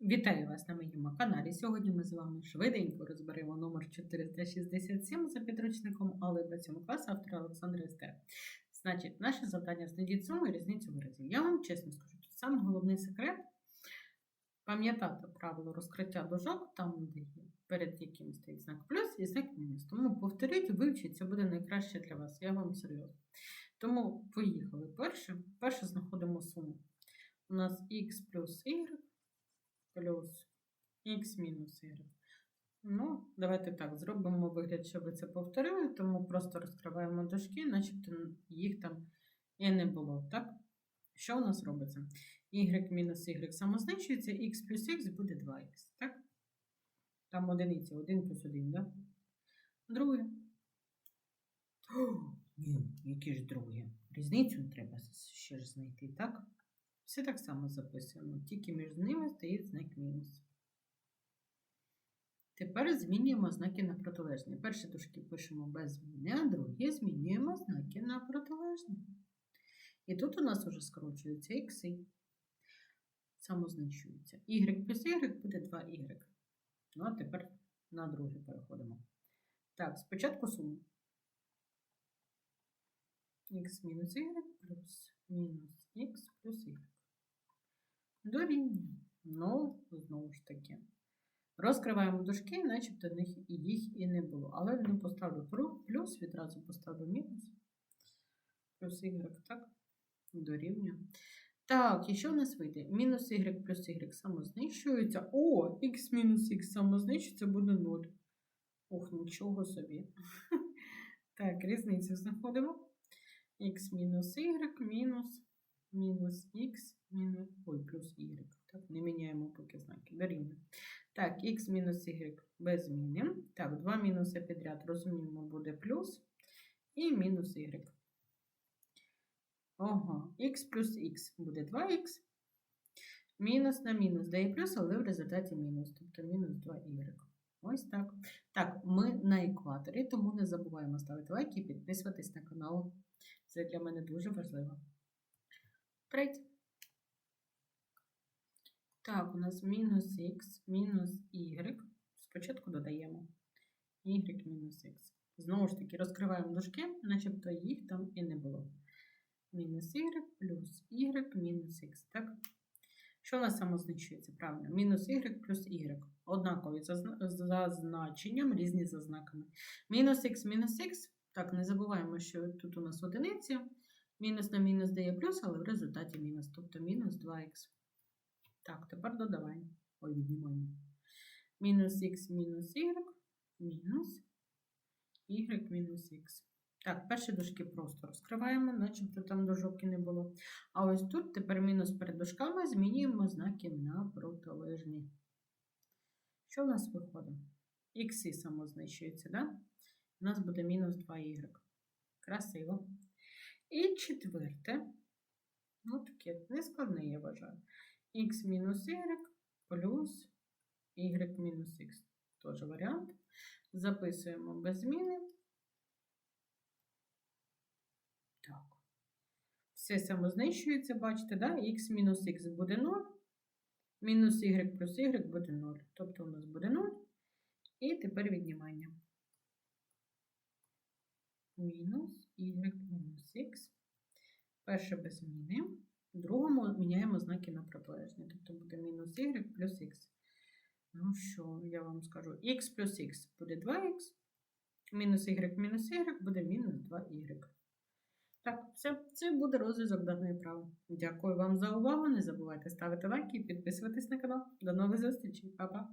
Вітаю вас на моєму каналі. Сьогодні ми з вами швиденько розберемо номер 467 за підручником Алгебра 7 класу автора Олександра Естер. Значить, наше завдання знайдіть суму і різницю виразів. Я вам чесно скажу, тут саме головний секрет пам'ятати правило розкриття дужок, там, де перед яким стоїть знак плюс і знак мінус. Тому повторіть, вивчіть, це буде найкраще для вас. Я вам серйозно. Тому поїхали. Перше, перше знаходимо суму. У нас х плюс y плюс х мінус y. Ну, давайте так, зробимо вигляд, щоб ви це повторили, тому просто розкриваємо дужки, начебто їх там і не було, так? Що у нас робиться? y мінус y самозначується, x плюс x буде 2х, так? Там одиниці, 1 плюс 1, так? Друге. О, ні, які ж друге? Різницю треба ще ж знайти, так? Все так само записуємо, тільки між ними стоїть знак мінус. Тепер змінюємо знаки на протилежні. Перші дужки пишемо без зміни, а другі змінюємо знаки на протилежні. І тут у нас вже скорочуються ікси. Самозначуються. Y плюс y буде 2y. Ну, а тепер на друге переходимо. Так, спочатку суму. Х мінус y плюс мінус х плюс y. Дорівнює. Ну, знову ж таки. Розкриваємо дужки, начебто їх і не було. Але не поставлю плюс, відразу поставлю мінус. Плюс y, так, дорівнює. Так, і що в нас вийде? Мінус y плюс y самознищується. О, х мінус х самознищується буде 0. Ох, нічого собі. Так, різницю знаходимо. х мінус y мінус мінус х мінус, ой, плюс y. Так, не міняємо поки знаки. Дорівнює. Так, х мінус y без зміни. Так, два мінуси підряд, розуміємо, буде плюс і мінус y. Ага, х плюс х буде 2х. Мінус на мінус дає плюс, але в результаті мінус, тобто мінус 2y. Ось так. Так, ми на екваторі, тому не забуваємо ставити лайки і підписуватись на канал. Це для мене дуже важливо. Третє. Так, у нас мінус х, мінус y. Спочатку додаємо y мінус х. Знову ж таки, розкриваємо дужки, начебто їх там і не було. Мінус y плюс y мінус х. Так? Що у нас самозначується? Правильно, мінус y плюс y. Однакові за значенням, різні за знаками. Мінус х мінус х. Так, не забуваємо, що тут у нас одиниці. Мінус на мінус дає плюс, але в результаті мінус, тобто мінус 2х. Так, тепер додаваємо. Ой, віднімаємо. Мінус х мінус y, мінус y мінус х. Так, перші дужки просто розкриваємо, начебто там дужок і не було. А ось тут тепер мінус перед дужками змінюємо знаки на протилежні. Що у нас виходить? Х самознищується, да? У нас буде мінус 2y. Красиво. І четверте, ну таке нескладне, я вважаю. Х мінус y плюс y мінус х. Теж варіант. Записуємо без зміни. Так. Все самознищується, бачите, да? х мінус х буде 0. Мінус y плюс y буде 0. Тобто у нас буде 0. І тепер віднімання мінус y мінус х. Перше без зміни. В другому міняємо знаки на протилежні. Тобто буде мінус y плюс х. Ну що, я вам скажу, х плюс х буде 2х, мінус y мінус y буде мінус 2y. Так, все, це буде розв'язок даної прави. Дякую вам за увагу. Не забувайте ставити лайки і підписуватись на канал. До нових зустрічей. Па-па!